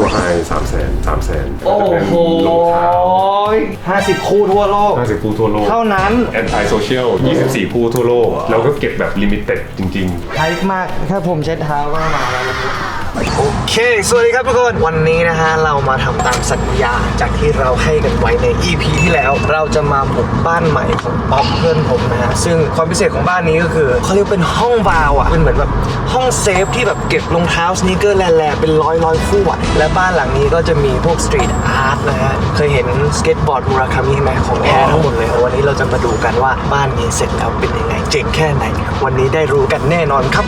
ตัวไฮสามแสนสามแสนโอ้โหรองเท้าห้าสิบคู่ทั่วโลกห้าสิบคู่ทั่วโลก เท่านั้นแอนตี้โซเชียล24คู่ทั่วโลกแล้วก็เก็บแบบลิมิเต็ดจริงไทป์มากแค่ผมเช็ดเท้าก็มาแล้วนะครับโอเค สวัสดีครับทุกคน วันนี้นะฮะ เรามาทำตามสัญญาจากที่เราให้กันไว้ใน EP ที่แล้ว เราจะมาบุกบ้านใหม่ของป๊อปเพื่อนผมนะฮะ ซึ่งความพิเศษของบ้านนี้ก็คือเขาเรียกเป็นห้องวาวอะ เป็นเหมือนแบบห้องเซฟที่แบบเก็บรองเท้าสนีกเกอร์แล่ๆเป็นร้อยร้อยคู่อะ และบ้านหลังนี้ก็จะมีพวกสตรีทอาร์ตนะฮะ เคยเห็นสเก็ตบอร์ดมูราคามิไหมของแท้ทั้งหมดเลย วันนี้เราจะมาดูกันว่าบ้านนี้เสร็จแล้วเป็นยังไงเจ๋งแค่ไหน วันนี้ได้รู้กันแน่นอนครับ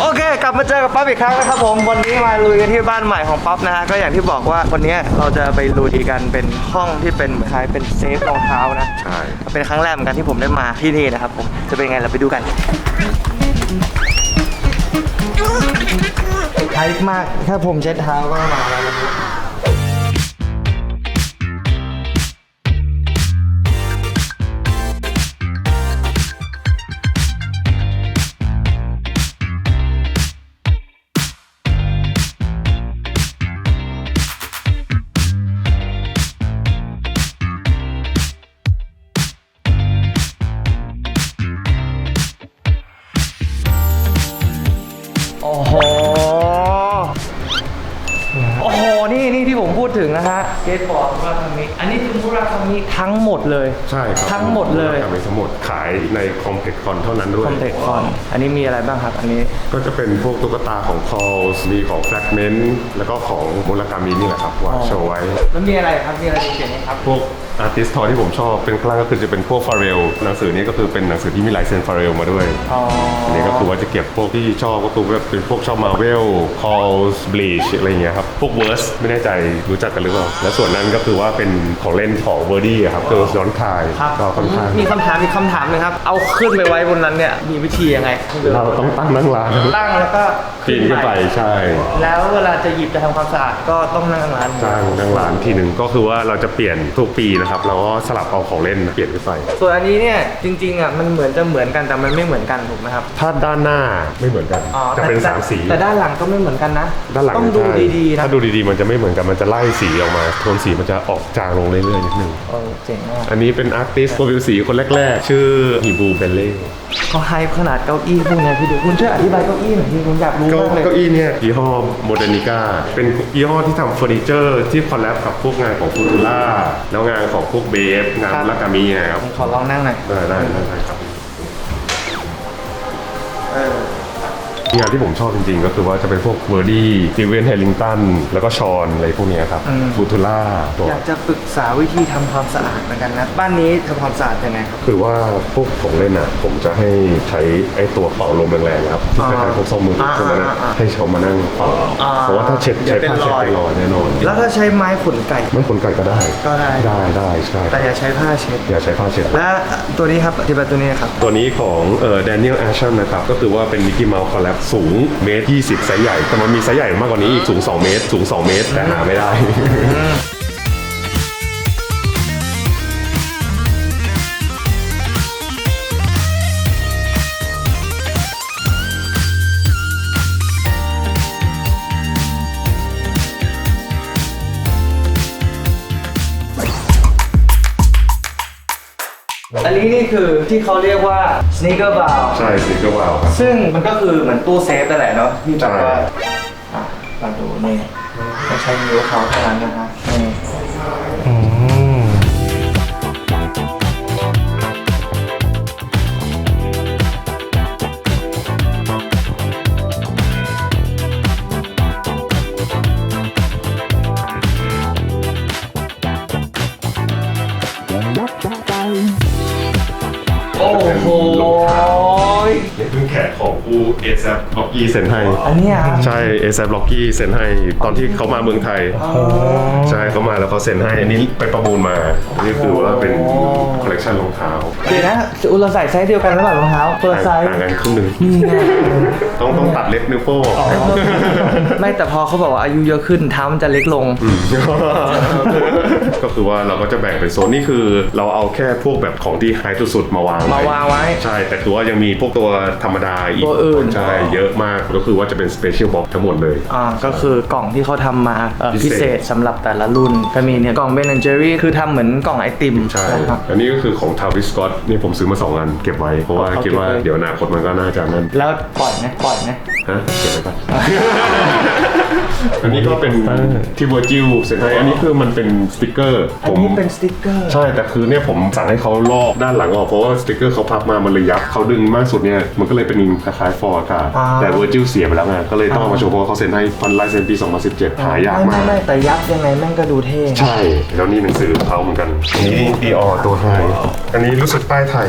โอเค กลับมาเจอกับป๊อปอีกครั้งนะครับผม วันนี้มาลุยกันที่บ้านใหม่ของป๊อปนะฮะ ก็อย่างที่บอกว่าวันนี้เราจะไปลุยกันเป็นห้องที่เป็นเหมือนคล้ายเป็นเซฟรองเท้านะๆใช่ เป็นครั้งแรกเหมือนกันที่ผมได้มาที่นี่นะครับผม จะเป็นไงเราไปดูกันไทป์มากแค่ผมเช็ดเท้าก็มาแล้ว โอ้โห โอ้โห นี่นี่ที่ผมพูดถึงนะฮะ เกตบอร์ดครับ อันนี้คือมูราคามิทั้งหมดเลย ใช่ครับทั้งหมดเลยทำทั้งหมดขายในคอมเพล็กซ์คอนเท่านั้นด้วยคอมเทคคอนอันนี้มีอะไรบ้างครับ อันนี้ก็จะเป็นพวกตุ๊กตาของ c a l l s มีของ Fragment แล้วก็ของมูลกามินี่แหละครับวางโชว์ไว้แล้วมีอะไรครับมีอะไรเจ๋งๆไหมครับพวกอาร์ติสทอยที่ผมชอบเป็นครั้งก็คือจะเป็นพวกฟาเรลหนังสือนี้ก็คือเป็นหนังสือที่มีลายเซ็นฟาเรลมาด้วยอ๋ออันนี้ก็คือว่าจะเก็บพวกที่ชอบก็คือแบบเป็นพวกชอบมาเวลคอลส์บลีชอะไรเงี้ยครับพวกเวิร์สไม่แน่ใจรู้จักกันหรือเปล่าและส่วนนั้นก็คือว่าเป็นของเล่นของเวอร์ดี้ครับเกิร์ลย้อนคายครับก็ค่อนข้างมีคำถามอีกคำถามหนึงครับ เอาขึ้นไปไว้บนนั้นเนี่ยมีวิธียังไงเราต้องตั้งนั่งร้านตั้งแล้วก็ปีนขึ้นไปใช่แล้วเวลาจะหยิบจะทำความสะอาดก็ต้องนั่งร้านจ้างนั่งร้านทีหนึ่งก็คือว่าเราจะเปลี่ยนทุกปีนะครับเราก็สลับเอาของเล่นเปลี่ยนขึ้นไป ส่วนอันนี้เนี่ยจริงๆอะมันเหมือนจะเหมือนกันแต่มันไม่เหมือนกันถูกไหมครับถ้าด้านหน้าไม่เหมือนกัน อ๋อจะเป็นแต่สามสี แต่ด้านหลังก็ไม่เหมือนกันนะด้านหลังต้องดูใช่ดีๆนะ ถ้าดูดีๆ มันจะไม่เหมือนกัน มันจะไล่สีออกมา โทนสีมันจะออกจางลงเรื่อยๆนิดนึงเออเจ๋งมากอันนี้เป็นอาร์ติสต์ตัวผิวสีคนแรกๆ ชื่อฮิบูเบลเล่เขาไฮขนาดเก้าอี้พวกเนี้ยพี่ดูคุณช่วยอธิบายเก้าอี้หน่อยพี่ผมอยากรู้เก้ามากเลย เก้าอี้เนี่ยยี่ห้อโมเดนิก้าเป็นยี่ห้อที่ทำเฟอร์นิเจอร์ที่คอลแลบกับพวกงานของฟูตูล่าแล้วงานของพวกเบฟงานลากามีนะครับผมขอลองนั่งหน่อยได้ได้ได้ได้ครับ เออ งานที่ผมชอบจริงๆ ก็คือว่าจะเป็นพวกเวอร์ดี้ดิเวนเฮลิงตันแล้วก็ชอนอะไรพวกเนี้ยครับฟูตูล่าตัวอยากจะปรึกษาวิธีทำความสะอาดเหมือนกันนะ บ้านนี้ทำความสะอาดยังไงครับ คือว่าพวกของเล่นอะ ผมจะให้ใช้ไอ้ตัวเป่าลมแรงๆครับที่คล้ายๆพวกส้มมืออ่าพวกนั้นอะอ่าให้เขามานั่งเป่าอ่าเพราะว่าถ้าเช็ดเดี๋ใช้ยวเป็นผ้าเช็ดรอยเป็นรอยแน่นอน แล้วถ้าใช้ไม้ขนไก่ไม่คนไก่ก็ได้ ก็ได้ได้ได้ใช่แต่อย่าใช้ผ้าเช็ดอย่าใช้ผ้าเช็ดและตัวนี้ครับอธิบายตัวนี้ครับตัวนี้ของเอ่อแดเนียลแอชชันนะครับก็คือว่าเป็นมิกกี้เมาส์คอลแลบสูงเมตร20ไซส์ใหญ่ แต่มันมีไซส์ใหญ่มากกว่านี้อีกสูง 2 เมตร สูง 2 เมตร แต่หาไม่ได้ ที่เขาเรียกว่า sneaker bar ใช่สิก็ว้าวครับ ซึ่งมันก็คือเหมือนตู้เซฟนั่นแหละเนาะที่แบบว่าใช่อะมาดูนี่ต้องใช้นิ้วเขาเท่านั้นนะฮะนี่ แขกของกูเอซล็อกกี้เซ็นให้ อันเนี้ยฮะใช่เอซล็อกกี้เซ็นให้ตอนที่เขามาเมืองไทย ใช่เขามาแล้วเขาเซ็นให้ อันนี้ไปประมูลมา นี่คือว่าเป็น คอลเลกชันรองเท้าเดี๋ยวนะอุยเราใส่ไซส์เดียวกันหรือเปล่ารองเท้าเปิดไซส์ต่างกันครึ่งหนึ่งนี่ไงต้องต้องตัดเล็บนิ้วโป้งออกไม่แต่พอเขาบอกว่าอายุเยอะขึ้นเท้ามันจะเล็กลง ก็คือว่าเราก็จะแบ่งเป็นโซนนี่คือ เราเอาแค่พวกแบบของที่ไฮสุดๆมาวางมาวางไว้ใช่แต่ตัวยังมีพวกตัวธรรมรมดาอีกตัวอื่นใช่เยอะมากก็คือว่าจะเป็น Special Box ทั้งหมดเลยอ่าก็คือกล่องที่เขาทำมาเอ่อพิพิเศษเศษสำหรับแต่ละรุ่นก็มีเนี่ยกล่องเบนแอนเจอรี่คือทำเหมือนกล่องไอติมใช่นะครับอันนี้ก็คือของทาวิสกอตนี่ผมซื้อมา 2 อันเก็บไว้ เพราะว่าเอาคิดว่าเก็บไว้เดี๋ยวอนาคตมันก็น่าจะนั่นแล้วปล่อยไหมปล่อยไหมฮะเก็บไว้ก่อน อันนี้ก็เป็นที่เวอร์จิลเซ็นให้อันนี้คือมันเป็นสติกเกอร์อันผมนี้เป็นสติ๊กเกอร์ ใช่แต่คือเนี่ยผมสั่งให้เขาลอกด้านหลังออกเพราะว่าสติกเกอร์เขาพับมามันเลยยับเขาดึงมากสุดเนี่ยมันก็เลยเป็นคล้ายๆฟอร์อากาศอ่า แต่เวอร์จิลเสียไปแล้วไงก็เลยต้องเอามาโชว์เพราะว่าเขาเซ็นให้ฟันลายเซ็นปี 2017 หายากไม่มาไม่กไม่แต่ยับยังไงแม่งก็ดูเท่ใช่แล้วนี่หนังสือเขาเหมือนกันอันนี้ดีออตัวไทยอันนี้รู้สึกป้ายไทย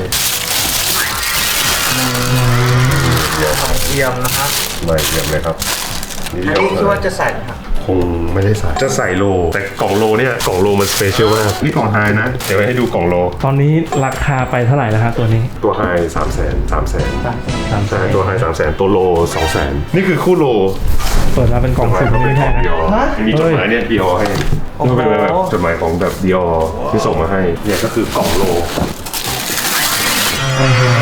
เยี่ยมนะครับไม่เยี่ยมเลยครับ อันนี้คิดว่าจะใส่ไหมครับคงไม่ได้ใส่จะใส่โล แต่กล่องโลเนี่ยกล่องโลมันสเปเชียลมากนี่กล่องไฮนะ เดี๋ยวให้ดูกล่องโล ตอนนี้ราคาไปเท่าไหร่แล้วครับตัวนี้ ตัวไฮสามแสนสามแสนสามแสใช่นตัวไฮสามแสนตัวโลสองแสนนี่คือคู่โลเปิดมาเป็นกล่องจดหมาสุ่ยมเขาเป็นไม่ขใช่องนะดีออมีจดหมายเนี่ยดีออให้โอ้โหนี่เป็นแบบจดหมายของแบบดีออที่ส่งมาให้เนี่ยก็คือกล่องโลนี่ครับ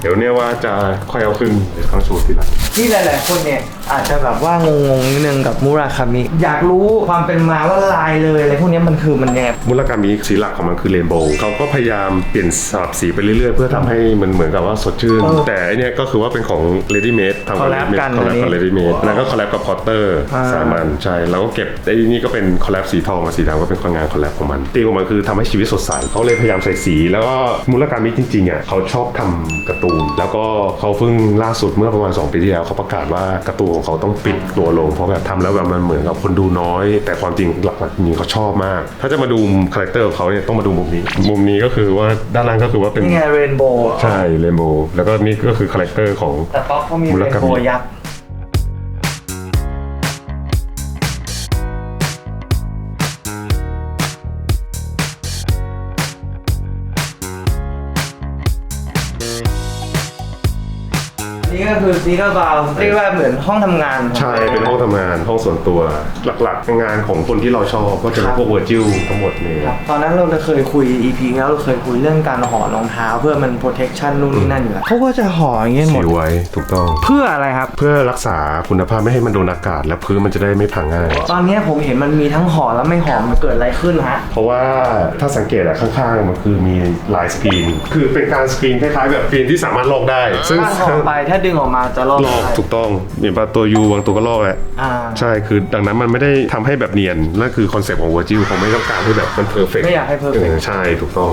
เดี๋ยวเนี่ยว่าจะค่อยเอาขึ้นเดี๋ยวต้องโชว์ทีหลัง ที่หลาย ๆ คนเนี่ยอาจจะแบบว่างงงๆนิดนึงกับมูราคามิ อยากรู้ความเป็นมาว่าลายเลยอะไรพวกเนี้ยมันคือมันยังไงมูลกามีสีหลักของมันคือเรนโบว์เขาก็พยายามเปลี่ยนสลับสีไปเรื่อย ๆ เพื่อทำให้มันเหมือนกับว่าสดชื่น เออแต่อันเนี้ยก็คือว่าเป็นของ Ready Made ทำกับ collab Ready กัน Made คอลแลบอักับ นนี้ Ready Made แล้วก็คอลแลบกับ Porter อ่า สามัญใช่ แล้วก็เก็บไอ้นี่ก็เป็นคอลแลบสีทองกับสีดำก็เป็นงานคอลแลบของมันตีมของมันคือทำให้ชีวิตสดใสเขาเลยพยายามใส่สี แล้วก็มูลกามิจริงๆอะเขาชอบทำการ์ตูน แล้วก็เขาเพิ่งล่าสุดเมื่อประมาณ 2 ปีที่แล้วเขาประกาศว่าการ์ตูนของเขาต้องปิดตัวลง เพราะแบบทำแล้วแบบมันเหมือนกับคนดูน้อย แต่ความจริงหลักๆจริงๆเขาชอบมาก ถ้าจะมาดูคาแรคเตอร์ของเขาเนี่ยต้องมาดูมุมนี้ มุมนี้ก็คือว่าด้านล่างก็คือว่าเป็นนี่ไงเรนโบว์ใช่เรนโบว์แล้วก็นี่ก็คือคาแรคเตอร์ของแต่ป๊อกเขามีมูเรลนกามิโบว์ยักษ์ นี่ก็คือซีเกอร์บาวเรียกว่าเหมือนห้องทำงานใช่เป็นห้องทำงานห้องส่วนตัวหลักๆงานของคนที่เราชอบก็จะเป็นพวกเวอร์จิลทั้งหมดนี่ครับตอนนั้นเราเคยคุย EP แล้วเราเคยคุยเรื่องการห่อรองเท้าเพื่อมัน protection นู่นนี่นั่นอยู่แล้วเขาก็จะห่ออย่างเงี้ยหมดซีลไว้ถูกต้อง เพื่ออะไรครับ เพื่อรักษาคุณภาพไม่ให้มันโดนอากาศ และพื้นมันจะได้ไม่พังง่าย ตอนเนี้ยผมเห็นมันมีทั้งห่อแล้วไม่ห่อมันเกิดอะไรขึ้นฮะ เพราะว่าถ้าสังเกตอะข้างๆ มันคือมีลายสกรีน คือเป็นการสกรีนคล้ายๆแบบสกรีนที่สามารถลอกได้ ซึ่งถ้าห่อไปถ้าดึงออกมาจะลอกลอกได้ถูกต้องอย่างปลาตัวยูบางตัวก็ลอกแหละอ่าใช่คือดังนั้นมันไม่ได้ทำให้แบบเนียนนั่นคือคอนเซ็ปต์ของวอร์จิลเขาไม่ต้องการให้แบบมันเพอร์เฟกไม่อยากให้ perfect ใช่ถูกต้อง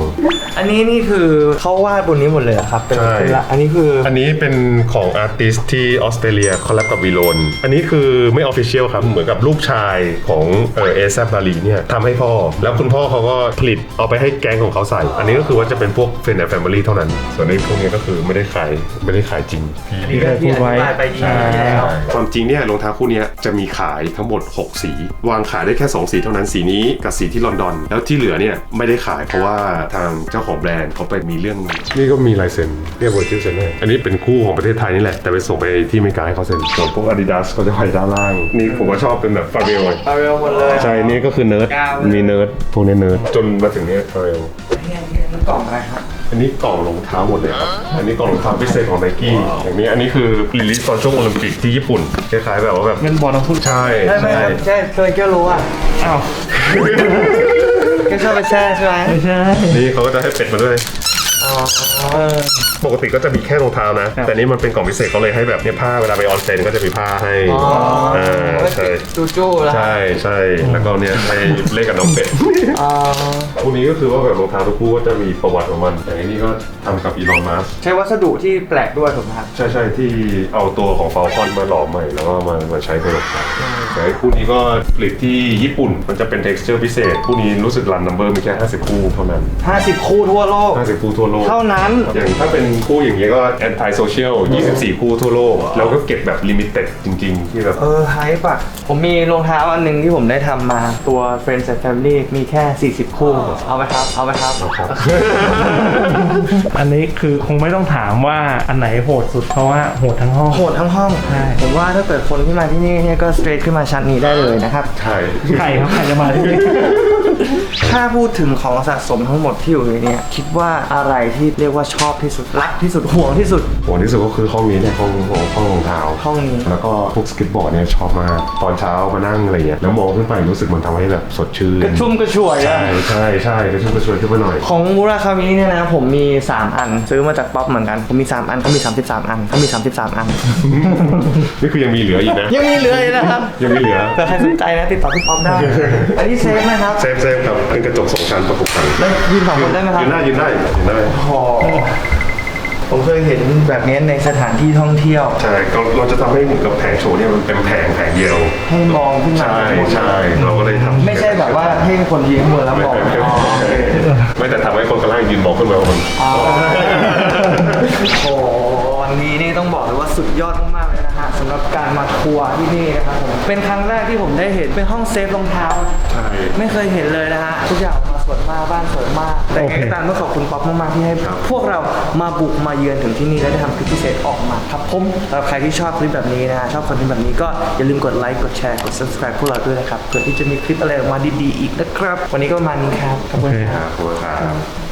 อันนี้นี่คือเขาวาดบนนี้หมดเลยเหรอครับเป็นใช่ เป็นละอันนี้คืออันนี้เป็นของอาร์ติสที่ออสเตรเลียคอลแลบกับวีโลน อันนี้คือไม่ออฟฟิเชียลครับ เหมือนกับลูกชายของเออเอซบาลีเนี่ยทำให้พ่อ แล้วคุณพ่อเขาก็ผลิตเอาไปให้แก๊งของเขาใส่ อันนี้ก็คือว่าจะเป็นพวกเฟรนด์แฟมิลี่เท่านั้น ส่วนในพวกนี้ก็คือไม่ได้ขายไม่ได้ขายจริงที่เคยพูดไว้ไปดีแล้วความจริงเนี่ยรองเท้าคู่เนี้ยจะมีขายทั้งหมด 6 สี วางขายได้แค่ 2 สีเท่านั้นสีนี้กับสีที่ลอนดอน แล้วที่เหลือเนี่ยไม่ได้ขายเพราะว่าทางเจ้าของแบรนด์เขาไปมีเรื่อง นี่ก็มีลายเซ็นเรียกว่าจิลเซ็นอันนี้เป็นคู่ของประเทศไทยนี่แหละ แต่ไปส่งไปที่อเมริกาให้เขาเซ็นส่วนพวก Adidas เขาจะไว้ด้านล่าง นี่ผมก็ชอบเป็นแบบฟาเรลเอาเร็วหมดเลย ใช่นี่ก็คือเนิร์ด กาว มีเนิร์ดพวกนี้เนิร์ดจนมาถึงเนี้ฟาเรลเนี่ยเนี่ยมันกล่องอะไรครับ อันนี้กล่องรองเท้าหมดเลยครับ อันนี้กล่องรองเท้าพิเศษของไนกี้อย่างนี้อันนี้คือรีลิสตอนช่วงโอลิมปิกที่ญี่ปุ่นคล้ายๆแบบว่าแบบเงินบอลต้องพูดใช่ไม่ไม่ใช่ใช่เคยแก้รู้อะอ้าวแกชอบไปแช่ใช่ไหมไม่ใช่นี่เขาก็จะให้เป็ดมาด้วยอ๋อ ปกติก็จะมีแค่รองเท้านะครับแต่นี่มันเป็นกล่องพิเศษเขาเลยให้แบบเนี่ยผ้าเวลาไปออนเซ็นก็จะมีผ้าให้อ๋ออ่าใช่จูจูแล้วใช่ใช่แล้วก็เนี่ยให้เล่นกับน้องเป็ดอ๋อคู่นี้ก็คือว่าแบบรองเท้าทุกคู่ก็จะมีประวัติของมันอย่างนี้ก็ทำกับอีลอนมัสใช้วัสดุที่แปลกด้วยถูกไหมครับใช่ใช่ที่เอาตัวของฟาลคอนมาหล่อใหม่แล้วก็มามาใช้เป็นรองเท้าแต่ไอ้คู่นี้ก็ผลิตที่ญี่ปุ่นมันจะเป็น texture พิเศษคู่นี้รู้สึกรันนัมเบอร์มีแค่ 50 คู่เท่านั้น 50 คู่ทั่วโลก 50 คู่ทั่วโลกเท่านั้น อย่างถ้าเป็นคู่อย่างนี้ยก็ anti social 24 คู่ทั่วโลกแล้วก็เก็บแบบ limited จริง ๆ ที่แบบเออไฮปะผมมีรองเท้าอันหนึงที่ผมได้ทำมาตัว Friends and Family มีแค่ 40 คู่ เอาไหมครับ เอาไหมครับครับ อันนี้คือคงไม่ต้องถามว่าอันไหนโหดสุดเพราะว่าโหดทั้งห้อง โหดทั้งห้อง ใช่ ผมว่าถ้าเกิดคนที่มาที่นี่เนี่ยก็สเตรทขึ้นมาชั้นนี้ได้เลยนะครับ ใช่ ใครครับใครจะมาที่นี่ ถ้าพูดถึงของสะสมทั้งหมดที่อยู่ในเนี้คิดว่าอะไรที่เรียกว่าชอบที่สุดรักที่สุดห่วงที่สุด โหที่สุดก็คือห้องนี้เนี่ยห้องห้องห้องรองเท้าห้องนี้ แล้วก็พวกสเก็ตบอร์ดเนี่ยชอบมากตอนเช้ามานั่งอะไรเงี้ยแล้วมองขึ้นไปรู้สึกมันทำให้แบบสดชื่นกระชุ่มกระชวยใช่อะใช่ใช่กระชุ่มกระชวยขึ้นมาหน่อย ของมูราคามิเนี่ยนะผมมี 3 อัน ซื้อมาจากป๊อปเหมือนกัน ผมมี 3 อันเขามี 33 อันเขามี 33 อัน นี่คือยังมีเหลืออีกนะ ยังมีเหลืออยู่นะครับยังมีเหลือเผื่อใครสนใจนะ ติดต่อพี่ป๊อปได้ อันนี้เซฟนะครับ เซฟเซฟครับเป็นกระจกสองชั้นประกบกันแล้วยืนสองคนได้ไหมครับ ยืนได้ยืนได้ยืนได้โอ้ผมเคยเห็นแบบนี้ในสถานที่ท่องเที่ยว ใช่ก็เราจะทำให้เหมือนกับแผงโชว์เนี่ยมันเป็นแผงแผงเดียว ให้มองขึ้นมาใช่ใช่เราก็เลยทำไม่ใช่แบบว่าให้คนยืนข้างบนแล้วมองไม่แต่ทำให้คนข้างล่างยืนมองขึ้นมาว่ามันอ๋อโอ้โหวันนี้นี่ต้องบอกเลยว่าสุดยอดมาก สำหรับการมาทัวร์ที่นี่นะครับผมเป็นครั้งแรกที่ผมได้เห็นเป็นห้องเซฟรองเท้านะใช่ ไม่เคยเห็นเลยนะฮะทุกอย่างออกมาสวยมากบ้านสวยมาก แต่ยังไงก็ตามต้องขอบคุณป๊อปมากๆที่ให้พวกเรามาบุกมาเยือนถึงที่นี่และได้ทำคลิปพิเศษออกมาครับผมสำหรับใครที่ชอบคลิปแบบนี้นะฮะชอบคอนเทนต์แบบนี้ก็อย่าลืมกดไลค์กดแชร์กด subscribe พวกเราด้วยนะครับเพื่อที่จะมีคลิปอะไรออกมาดีๆอีกนะครับ วันนี้ก็ประมาณนี้ครับขอบคุณครับ ขอบคุณครับ